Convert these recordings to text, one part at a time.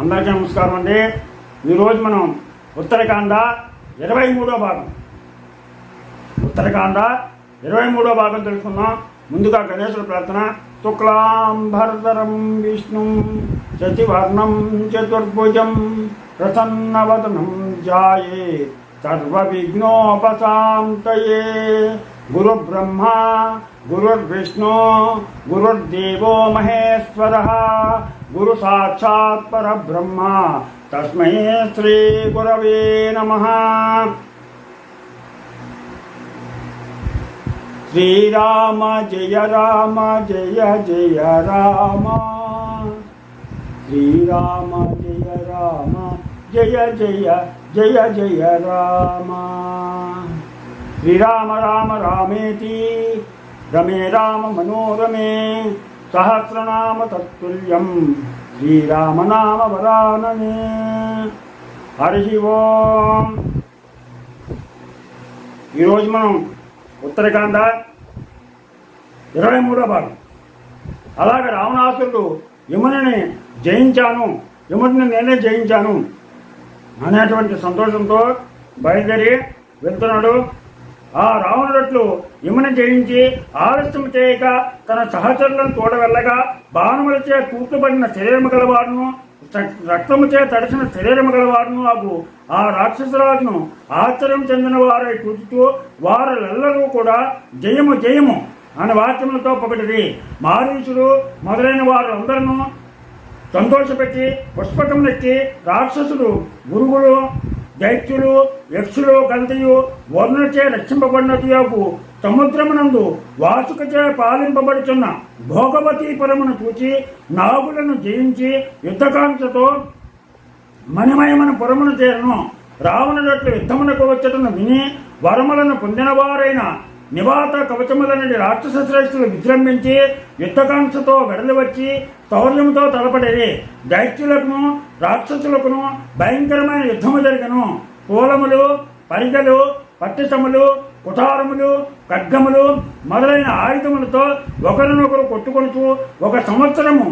అందరికీ నమస్కారం అండి. ఈరోజు మనం ఉత్తరకాండ ఇరవై మూడో భాగం. ఉత్తరకాండ ఇరవై మూడో భాగం తెలుసుకుందాం. ముందుగా గణేశుడు ప్రార్థన. శుక్లాంబరధరం విష్ణు శశివర్ణం చతుర్భుజం ప్రసన్నవదనం జాయే. సర్వ విఘ్నోపశాంతయే గురు బ్రహ్మ గురుర్విష్ణు గురుర్దేవో మహేశ్వర గురు సాక్షాత్ పరబ్రహ్మ తస్మై శ్రీ గురవే నమ శ్రీరామ జయ రామ జయ జయ రామ శ్రీరామ జయ రామ జయ జయ జయ జయ రామ శ్రీరామ రామ రామేతి. రమే రామ మనోరమే. సహస్రనామ తత్తుల్యం. శ్రీరామ నామ వరాననే హరి ఓం. ఈరోజు మనం ఉత్తరకాండ ఇరవై మూడో భాగం. అలాగే రావణాసురుడు యమునని జయించాను. యముడిని నేనే జయించాను అనేటువంటి సంతోషంతో బయలుదేరి వెళ్తున్నాడు. ఆ రావణుడట్లు యమున జయించి ఆలస్యం చేయక తన సహచరులను తోడవెళ్ళగా బాణములచే కూర్చుబడిన శరీరము గలవాడును రక్తముచే తడిసిన శరీరము గలవాడును ఆగు ఆ రాక్షసరాజును ఆశ్చర్యం చెందిన వారై చూచుతూ వారెల్లరూ కూడా జయము జయము అనే వాక్యములతో పొగటిది మారీచుడు మొదలైన వారందరూ సంతోషపెట్టి పుష్పకం పుష్పకమునెక్కి రాక్షసుడు గురువులు దైత్యులు యక్షులు గంతయు వర్ణచే రక్షింపబడినట్టు సముద్రమునందు వాసుకచే పాలింపబడుచున్న భోగవతీపురమును చూచి నాగులను జయించి యుద్ధకాంక్షతో మణిమయమన పురమును చేరను. రావణుడట్లు యుద్ధమునకు వచ్చటను విని వరములను పొందినవారైన నివాత కవచములనడి రాక్షస శ్రేష్ఠులు విజృంభించి యుద్ధకాంక్షతో వెడలివచ్చి వచ్చి తలపడేది దైత్యులకును రాక్షసులకును భయంకరమైన యుద్ధము జరిగను. పూలములు పరిగలు పట్టిసములు కుటారములు ఖడ్గములు మొదలైన ఆయుధములతో ఒకరినొకరు కొట్టుకొనుచు ఒక సంవత్సరము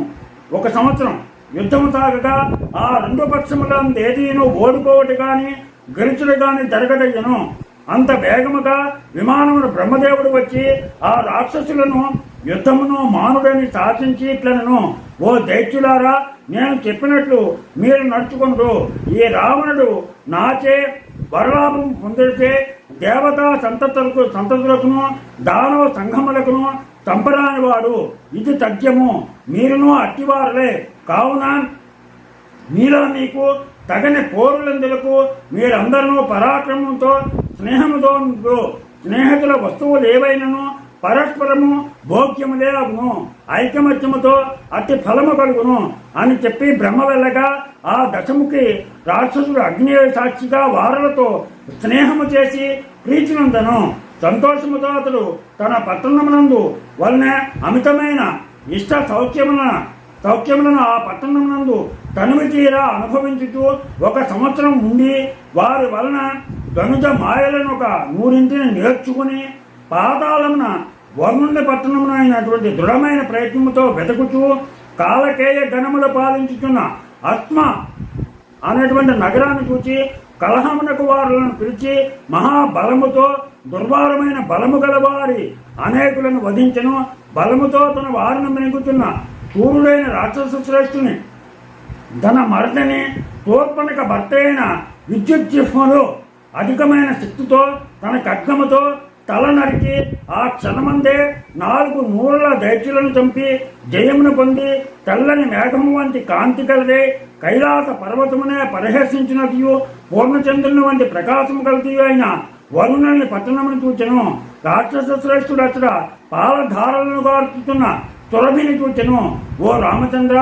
ఒక సంవత్సరం యుద్ధము సాగగా ఆ రెండు పక్షముల ఏదీను ఓడిపోవటి కానీ గెలుచుడు కానీ జరగదయ్యను. అంత వేగముగా విమానమును బ్రహ్మదేవుడు వచ్చి ఆ రాక్షసులను యుద్ధమును మానుడని శాసించి ఇట్లనను. ఓ దైత్యులారా నేను చెప్పినట్లు మీరు నడుచుకుంటూ ఈ రావణుడు నాచే వరలాభం పొందితే దేవతా సంతతులకు సంతతులకును దానవ సంఘములకును చంపరాని వాడు. ఇది తథ్యము. మీరును అట్టివారులే. కావున మీలో మీకు తగని పోరులందులకు మీరందరూ పరాక్రమంతో స్నేహముతో స్నేహితుల వస్తువులు ఏవైనను పరస్పరము భోగ్యములే అగును ఐకమత్యముతో అతి ఫలము కలుగును అని చెప్పి బ్రహ్మ వెళ్ళగా ఆ దశముకి రాక్షసుడు అగ్ని సాక్షిగా వారలతో స్నేహము చేసి ప్రీతినందను. సంతోషముతో అతడు తన పట్టణమునందు వలన అమితమైన ఇష్ట సౌఖ్యమున సౌఖ్యములను ఆ పట్టణమునందు తనువి తీరా అనుభవించుతూ ఒక సంవత్సరం ఉండి వారి వలన ధనుజ మాయలను ఒక నూరింటిని నేర్చుకుని పాతాళమున వర్ణుని పట్టణమున అయినటువంటి దృఢమైన ప్రయత్నముతో వెతకుచూ కాలకేయ గణములు పాలించుచున్న ఆత్మ అనేటువంటి నగరాన్ని చూచి కలహమునకు వారులను పిలిచి మహాబలముతో దుర్భారమైన బలము గలవారి అనేకులను వధించను. బలముతో తన వారిని మెనుగుతున్న సూర్యుడైన రాక్షస శ్రేష్ఠుని తన మరదని తోర్పణక భర్త అయిన విద్యుత్ జిహ్మలో అధికమైన శక్తితో తన ఖడ్గముతో తల నరికి ఆ క్షణమందే నాలుగు నూరుల దైత్యులను చంపి జయమును పొంది తెల్లని మేఘము వంటి కాంతి కలదే కైలాస పర్వతమునే పరిహసించినట్టు పూర్ణచంద్రుని వంటి ప్రకాశము కలతయు అయిన వరుణుని పట్టణమును చూచెను. రాక్షస శ్రేష్ఠుడు అతడ పాలధారలను గారుతున్న తురభిని చూచెను. ఓ రామచంద్ర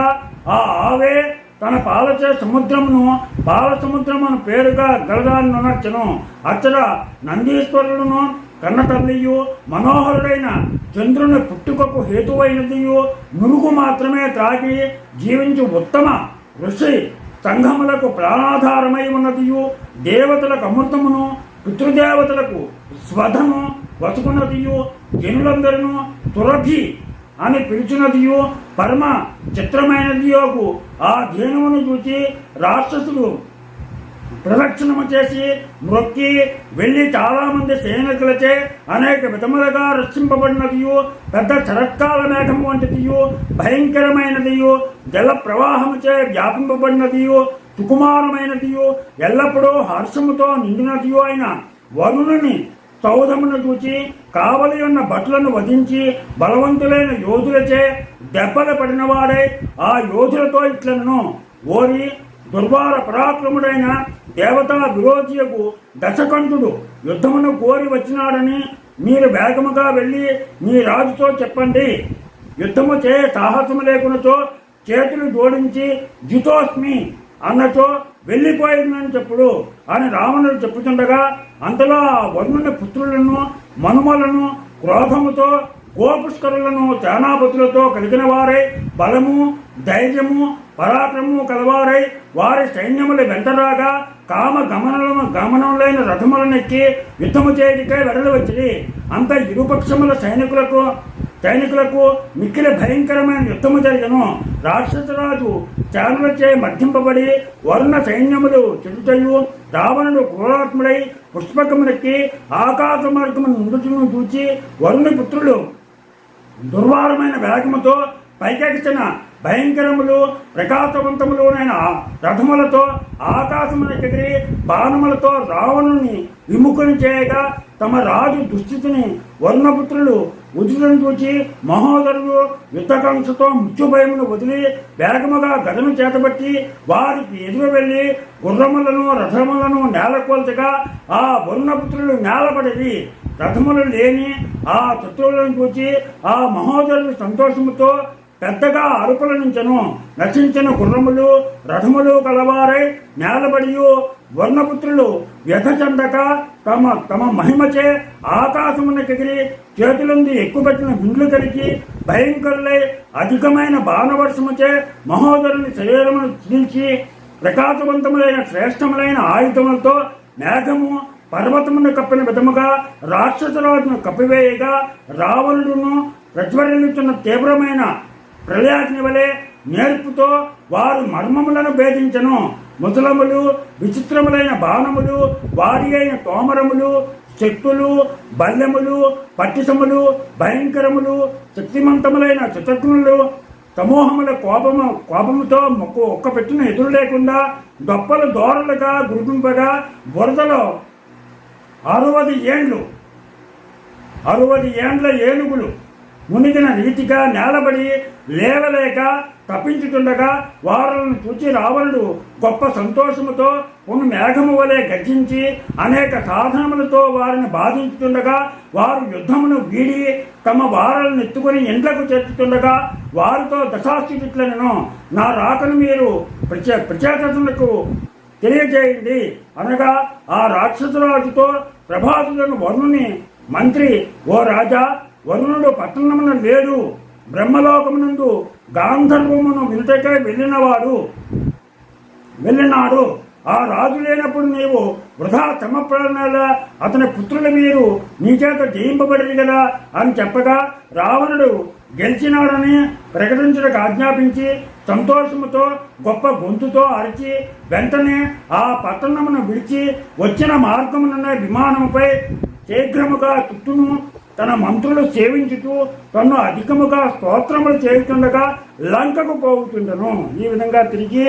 ఆ ఆవే తన పాలచే సముద్రమును పాల సముద్రమును పేరుగా గలదాన్ని నచ్చను అచ్చట నందీశ్వరులను కన్న మనోహరుడైన చంద్రుని పుట్టుకకు హేతువైనదియు నురుగు మాత్రమే త్రాగి జీవించు ఉత్తమ ఋషి సంఘములకు ప్రాణాధారమై ఉన్నదియు దేవతలకు అమృతమును పితృదేవతలకు స్వధను బతుకున్నదియు జనులందరూ తురభి అని పిలిచినదియు పరమ చిత్రమైనదియోకు ఆ ధేనువును చూచి రాక్షసులు ప్రదక్షిణము చేసి మ్రొక్కి వెళ్ళి చాలామంది సైనికులచే అనేక విధములుగా రక్షింపబడినదియు పెద్ద చరత్కాల మేఘం వంటిదియు భయంకరమైనదియు జల ప్రవాహముచే వ్యాపింపబడినదియు సుకుమారమైనదియు ఎల్లప్పుడూ హర్షముతో నిండినదియు అయిన వరుణుని సౌధమును చూచి కావలి ఉన్న భటులను వధించి బలవంతులైన యోధులచే దెబ్బలు పడినవాడై ఆ యోధులతో ఇట్లను ఓరి దుర్వార పరాక్రముడైన దేవతా విరోధియకు దశకంఠుడు యుద్ధమును కోరి వచ్చినాడని మీరు వేగముగా వెళ్ళి మీ రాజుతో చెప్పండి. యుద్ధము చే సాహసము లేకునతో చేతులు జోడించి జితోస్మి అన్నచో వెళ్ళిపోయిందని చెప్పుడు అని రావణుడు చెప్పుతుండగా అంతలో ఆ వరుణుని పుత్రులను మనుమలను క్రోధముతో గోపుష్కరులను సేనాపతులతో కలిగిన వారై బలము ధైర్యము పరాక్రమము కలవారై వారి సైన్యములు వెంటరాగా కామ గమనము గమనములైన రథములనెక్కి యుద్ధము చేయటికై వెడలు వచ్చింది అంత ఇరుపక్షముల సైనికులకు సైనికులకు మిక్కిలి భయంకరమైన యుద్ధము జరిగను. రాక్షసరాజు చానులచే మధ్యింపబడి వరుణ సైన్యములు చెడుటయు రావణుడు క్రూరాత్ముడై పుష్పకమునెక్కి ఆకాశ మార్గము ముందును చూచి వరుణ పుత్రులు దుర్వారమైన వేగముతో పైకెక్కిన భయంకరములు ప్రకాశవంతములునైన రథములతో ఆకాశమునకెదిరి బాణములతో రావణుని విముఖుని చేయగా తమ రాజు దుస్థితిని వర్ణపుత్రులు ఉచితం చూచి మహోదరుడు యుద్ధకాంక్షతో మృత్యుభయమును వదిలి వేగముగా గదను చేతబట్టి వారికి ఎదురు వెళ్ళి గుర్రములను రథములను నేలకొల్చగా ఆ వరుణపుత్రులు నేలపడిది రథములు లేని ఆ శత్రువులను చూచి ఆ మహోదరుడు సంతోషముతో పెద్దగా అరుపులనించను నశించిన గుర్రములు రథములు కలవారై నేలబడియు వర్ణపుత్రులు వ్యధ చెందక తమ తమ మహిమచే ఆకాశమునకెగిరి చేతులంది ఎక్కుపెట్టిన గుండ్లు కలిగి భయంకరులై అధికమైన బాణవర్షముచే మహోదరుని శరీరమును చీల్చి ప్రకాశవంతములైన శ్రేష్టములైన ఆయుధములతో మేఘము పర్వతమును కప్పిన విధముగా రాక్షసరాజును కప్పివేయగా రావణుడును ప్రజ్వరిల్లుతున్న తీవ్రమైన ప్రళయాగ్ని వలె నేర్పుతో వారు మర్మములను భేదించను. ముసలములు విచిత్రములైన బాణములు వారి అయిన తోమరములు శక్తులు బల్లెములు పట్టిసములు భయంకరములు శక్తిమంతములైన చిత్రజ్ఞులు సమూహముల కోపము కోపముతో మొక్కు ఒక్క పెట్టిన ఎదురు లేకుండా దొప్పలు దోరలుగా గురుగుంపగా బురదలో అరవది ఏండ్లు అరవది ఏండ్ల ఏనుగులు మునిగిన రీతిగా నేలబడి లేవలేక తప్పించుతుండగా వారులను చూచి రావణుడు గొప్ప సంతోషముతో ఉన్న మేఘము వలె గర్జించి అనేక సాధనములతో వారిని బాధించుతుండగా వారు యుద్ధమును వీడి తమ వారలను ఎత్తుకుని ఇండ్లకు చేర్చుతుండగా వారితో దశాస్థితులను నా రాకను మీరు ప్రచే ప్రచేతలకు తెలియజేయండి. అనగా ఆ రాక్షసరాజుతో ప్రభాసులను వరుణుని మంత్రి ఓ రాజా వరుణుడు పట్టణమున లేడు. బ్రహ్మలోకమునందు గాంధర్వమును వినుటకై వెళ్ళినవాడు. వెళ్ళినాడు. ఆ రాజు లేనప్పుడు నీవు వృధా శ్రమపడిన అతని పుత్రుల మీరు నీ చేత జయింపబడింది కదా అని చెప్పగా రావణుడు గెలిచినాడని ప్రకటించడానికి ఆజ్ఞాపించి సంతోషముతో గొప్ప గొంతుతో అరిచి వెంటనే ఆ పట్టణమును విడిచి వచ్చిన మార్గమునున్న విమానముపై శీఘ్రముగా చుట్టూను తన మంత్రులు సేవించుతూ తను అధికముగా స్తోత్రములు చేయుతుండగా లంకకు పోగుతుండను ఈ విధంగా తిరిగి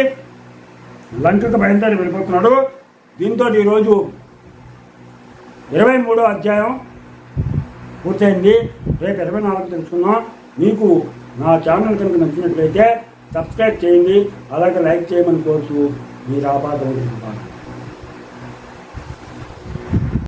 లంకకు బయలుదేరి వెళ్ళిపోతున్నాడు. దీంతో ఈరోజు ఇరవై మూడో అధ్యాయం పూర్తయింది. రేపు ఇరవై నాలుగు తెలుసుకున్నాం మీకు నా ఛానల్ కనుక నచ్చినట్లయితే సబ్స్క్రైబ్ చేయండి. అలాగే లైక్ చేయమని కోరుతూ మీ రాబాద